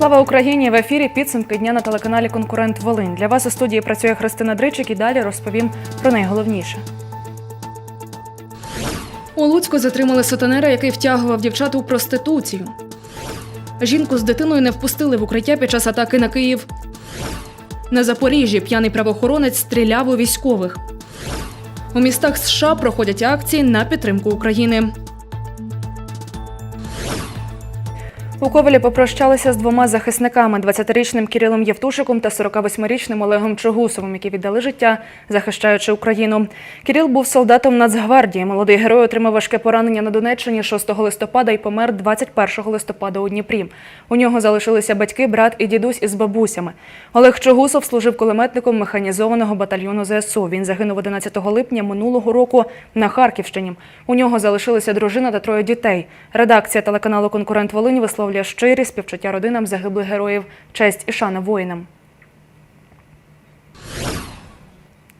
Слава Україні! В ефірі підсумки дня на телеканалі Конкурент Волинь. Для вас у студії працює Христина Дричик і далі розповім про найголовніше. У Луцьку затримали сутенера, який втягував дівчат у проституцію. Жінку з дитиною не впустили в укриття під час атаки на Київ. На Запоріжжі п'яний правоохоронець стріляв у військових. У містах США проходять акції на підтримку України. У Ковелі попрощалися з двома захисниками: 20-річним Кирилом Євтушиком та 48-річним Олегом Чогусовим, які віддали життя, захищаючи Україну. Кирил був солдатом Нацгвардії. Молодий герой отримав важке поранення на Донеччині 6 листопада і помер 21 листопада у Дніпрі. У нього залишилися батьки, брат і дідусь із бабусями. Олег Чогусов служив кулеметником механізованого батальйону ЗСУ. Він загинув 11 липня минулого року на Харківщині. У нього залишилися дружина та троє дітей. Редакція телеканалу Конкурент Волинь висловлює щирі співчуття родинам загиблих героїв, честь і шана воїнам.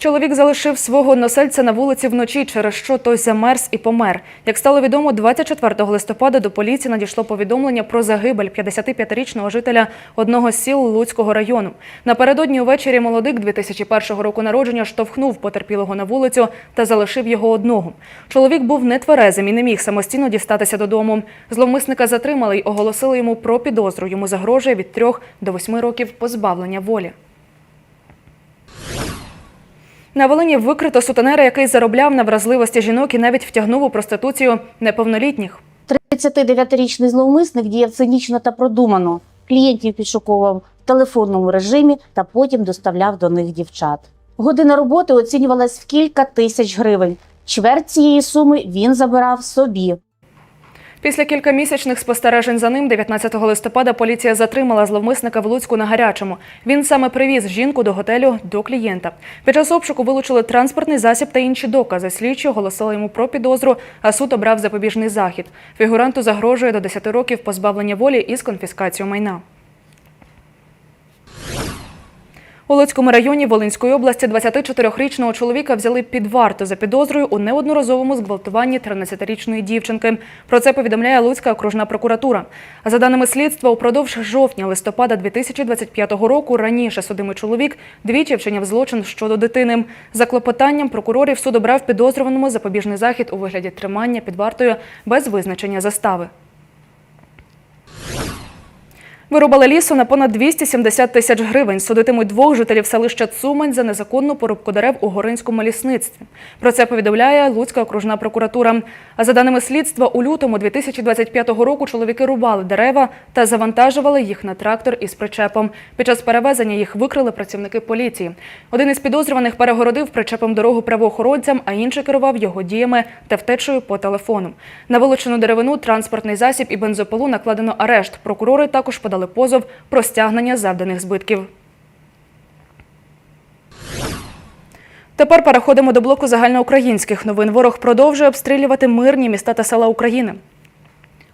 Чоловік залишив свого односельця на вулиці вночі, через що той замерз і помер. Як стало відомо, 24 листопада до поліції надійшло повідомлення про загибель 55-річного жителя одного з сіл Луцького району. Напередодні увечері молодик 2001 року народження штовхнув потерпілого на вулицю та залишив його одного. Чоловік був нетверезим і не міг самостійно дістатися додому. Зловмисника затримали й оголосили йому про підозру. Йому загрожує від 3 до 8 років позбавлення волі. На Волині викрито сутенера, який заробляв на вразливості жінок і навіть втягнув у проституцію неповнолітніх. 39-річний зловмисник діяв цинічно та продумано. Клієнтів підшуковував в телефонному режимі та потім доставляв до них дівчат. Година роботи оцінювалась в кілька тисяч гривень. Чверть цієї суми він забирав собі. Після кількамісячних спостережень за ним 19 листопада поліція затримала зловмисника в Луцьку на гарячому. Він саме привіз жінку до готелю до клієнта. Під час обшуку вилучили транспортний засіб та інші докази. Слідчі оголосили йому про підозру, а суд обрав запобіжний захід. Фігуранту загрожує до 10 років позбавлення волі із конфіскацією майна. У Луцькому районі Волинської області 24-річного чоловіка взяли під варту за підозрою у неодноразовому зґвалтуванні 13-річної дівчинки. Про це повідомляє Луцька окружна прокуратура. За даними слідства, упродовж жовтня-листопада 2025 року раніше судимий чоловік двічі вчиняв злочин щодо дитини. За клопотанням прокурорів суд обрав підозрюваному запобіжний захід у вигляді тримання під вартою без визначення застави. Вирубали лісу на понад 270 тисяч гривень. Судитимуть двох жителів селища Цумань за незаконну порубку дерев у Горинському лісництві. Про це повідомляє Луцька окружна прокуратура. А за даними слідства, у лютому 2025 року чоловіки рубали дерева та завантажували їх на трактор із причепом. Під час перевезення їх викрили працівники поліції. Один із підозрюваних перегородив причепом дорогу правоохоронцям, а інший керував його діями та втечею по телефону. На вилучену деревину, транспортний засіб і бензопилу накладено арешт. Прокурори також подали позов про стягнення завданих збитків. Тепер переходимо до блоку загальноукраїнських новин. Ворог продовжує обстрілювати мирні міста та села України.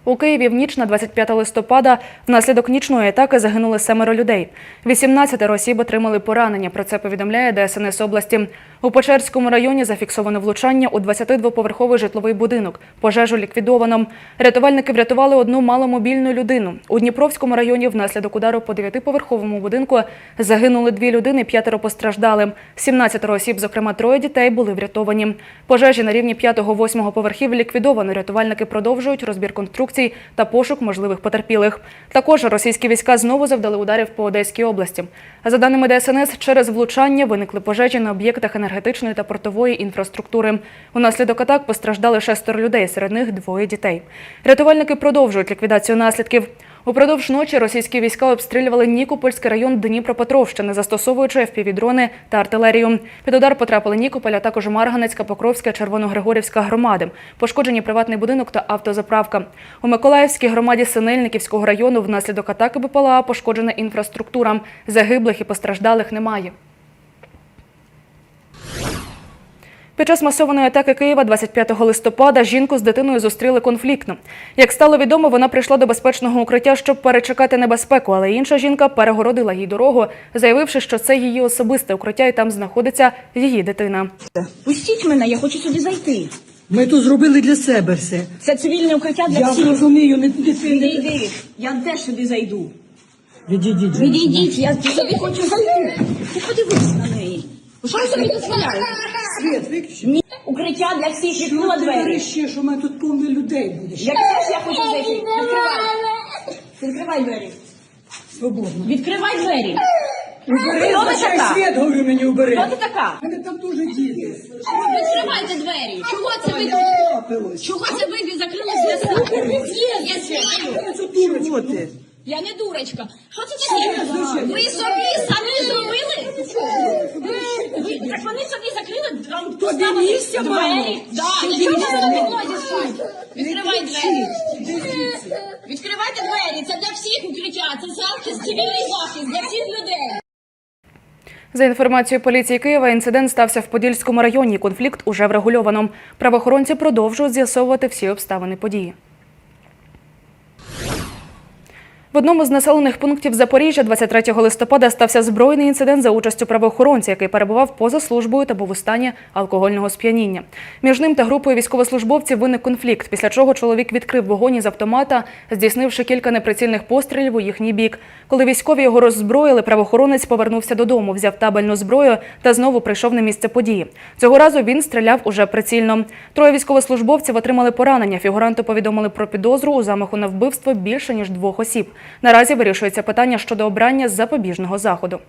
У Києві в ніч на 25 листопада внаслідок нічної атаки загинули семеро людей. 18 осіб отримали поранення. Про це повідомляє ДСНС області. У Печерському районі зафіксовано влучання у 22-поверховий житловий будинок. Пожежу ліквідовано. Рятувальники врятували одну маломобільну людину. У Дніпровському районі внаслідок удару по 9-поверховому будинку загинули дві людини, п'ятеро постраждали. 17 осіб, зокрема троє дітей, були врятовані. Пожежі на рівні 5-8 поверхів ліквідовано. Рятувальники продовжують розбір конструкцій та пошук можливих потерпілих. Також російські війська знову завдали ударів по Одеській області. За даними ДСНС, через влучання виникли пожежі на об'єктах енергетичної та портової інфраструктури. Унаслідок атак постраждали шестеро людей, серед них двоє дітей. Рятувальники продовжують ліквідацію наслідків. Упродовж ночі російські війська обстрілювали Нікопольський район Дніпропетровщини, застосовуючи FPV-дрони та артилерію. Під удар потрапили Нікополь, а також Марганецька, Покровська, Червоногригорівська громади. Пошкоджені приватний будинок та автозаправка. У Миколаївській громаді Синельниківського району внаслідок атаки БПЛА пошкоджена інфраструктура. Загиблих і постраждалих немає. Під час масованої атаки Києва 25 листопада жінку з дитиною зустріли конфліктно. Як стало відомо, вона прийшла до безпечного укриття, щоб перечекати небезпеку, але інша жінка перегородила їй дорогу, заявивши, що це її особисте укриття і там знаходиться її дитина. Пустіть мене, я хочу сюди зайти. Ми тут зробили для себе все. Це цивільне укриття для Я всіх. розумію, не Не дитини. йди, я теж сюди зайду. Відійдіть. Відійдіть, я собі хочу зайти. Ти подивись на неї. Що ви собі дозволяєте? Світ, виключи. Укриття для всіх відкрила Ти говориш двері. ще, що ми тут повно людей буде. Як теж я хочу зайти. Відкривай. Відкривай двері. Свободно. Відкривай двері. Убери, Хто ви така? світ, говорю, мені убери. Хто ти така? У мене там дуже діти. Відкривайте двері. Чого це ви Трапилось. Чого це ви закрили зв'язок? Є світло. Це ти? Я не дурочка. Що це таке? Ви собі самі зробили? Ви- Так вони собі закрили там поставили двері. Да, для чого ви на підлозі спать? Відкривай двері. Відкривайте двері. Це для всіх укриття. Це захист, цивільний захист для всіх людей. За інформацією поліції Києва, інцидент стався в Подільському районі. Конфлікт уже врегульовано. Правоохоронці продовжують з'ясовувати всі обставини події. В одному з населених пунктів Запоріжжя 23 листопада стався збройний інцидент за участю правоохоронця, який перебував поза службою та був у стані алкогольного сп'яніння. Між ним та групою військовослужбовців виник конфлікт, після чого чоловік відкрив вогонь із автомата, здійснивши кілька неприцільних пострілів у їхній бік. Коли військові його роззброїли, правоохоронець повернувся додому, взяв табельну зброю та знову прийшов на місце події. Цього разу він стріляв уже прицільно. Троє військовослужбовців отримали поранення. Фігуранту повідомили про підозру у замаху на вбивство більше ніж двох осіб. Наразі вирішується питання щодо обрання запобіжного заходу.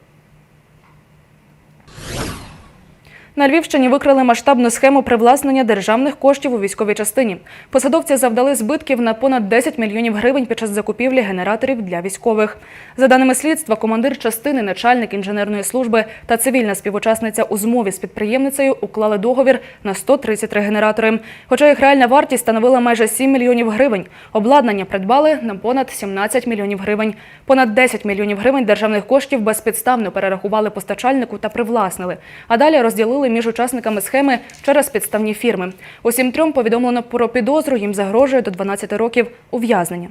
На Львівщині викрили масштабну схему привласнення державних коштів у військовій частині. Посадовці завдали збитків на понад 10 мільйонів гривень під час закупівлі генераторів для військових. За даними слідства, командир частини, начальник інженерної служби та цивільна співучасниця у змові з підприємницею уклали договір на 133 генератори. Хоча їх реальна вартість становила майже 7 мільйонів гривень. Обладнання придбали на понад 17 мільйонів гривень. Понад 10 мільйонів гривень державних коштів безпідставно перерахували постачальнику та привласнили. А далі розділили між учасниками схеми через підставні фірми. Усім трьом повідомлено про підозру. Їм загрожує до 12 років ув'язнення.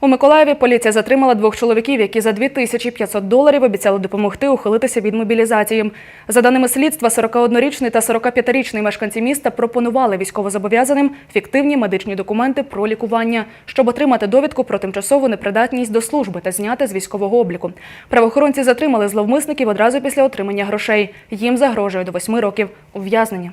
У Миколаєві поліція затримала двох чоловіків, які за 2500 доларів обіцяли допомогти ухилитися від мобілізації. За даними слідства, 41-річний та 45-річний мешканці міста пропонували військовозобов'язаним фіктивні медичні документи про лікування, щоб отримати довідку про тимчасову непридатність до служби та зняти з військового обліку. Правоохоронці затримали зловмисників одразу після отримання грошей. Їм загрожує до 8 років ув'язнення.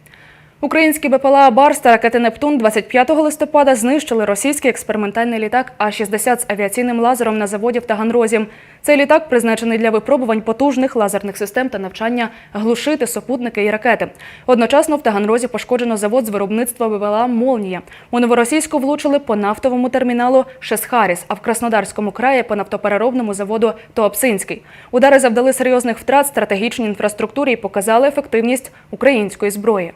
Українські БПЛА «Барс» та ракети «Нептун» 25 листопада знищили російський експериментальний літак А-60 з авіаційним лазером на заводі в Таганрозі. Цей літак призначений для випробувань потужних лазерних систем та навчання глушити супутники і ракети. Одночасно в Таганрозі пошкоджено завод з виробництва БПЛА «Молнія». У Новоросійську влучили по нафтовому терміналу «Шесхаріс», а в Краснодарському краї по нафтопереробному заводу «Туапсинський». Удари завдали серйозних втрат стратегічній інфраструктурі і показали ефективність української зброї.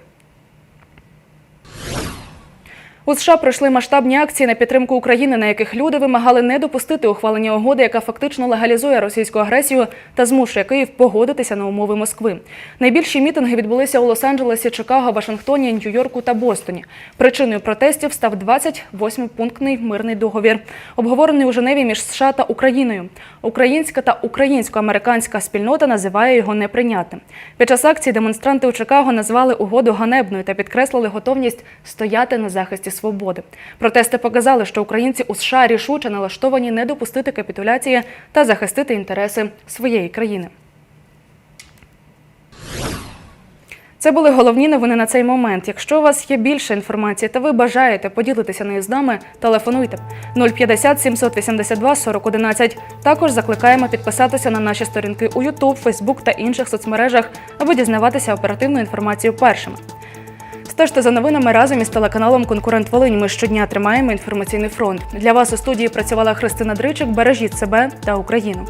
У США пройшли масштабні акції на підтримку України, на яких люди вимагали не допустити ухвалення угоди, яка фактично легалізує російську агресію та змушує Київ погодитися на умови Москви. Найбільші мітинги відбулися у Лос-Анджелесі, Чикаго, Вашингтоні, Нью-Йорку та Бостоні. Причиною протестів став 28-пунктний мирний договір, обговорений у Женеві між США та Україною. Українська та українсько-американська спільнота називає його неприйнятним. Під час акції демонстранти у Чикаго назвали угоду ганебною та підкреслили готовність стояти на захисті свободи. Протести показали, що українці у США рішуче налаштовані не допустити капітуляції та захистити інтереси своєї країни. Це були головні новини на цей момент. Якщо у вас є більше інформації та ви бажаєте поділитися нею з нами, телефонуйте 050 782 40 11. Також закликаємо підписатися на наші сторінки у YouTube, Facebook та інших соцмережах, аби дізнаватися оперативну інформацію першими. Стежте за новинами разом із телеканалом Конкурент Волинь. Ми щодня тримаємо інформаційний фронт. Для вас у студії працювала Христина Дричик. Бережіть себе та Україну.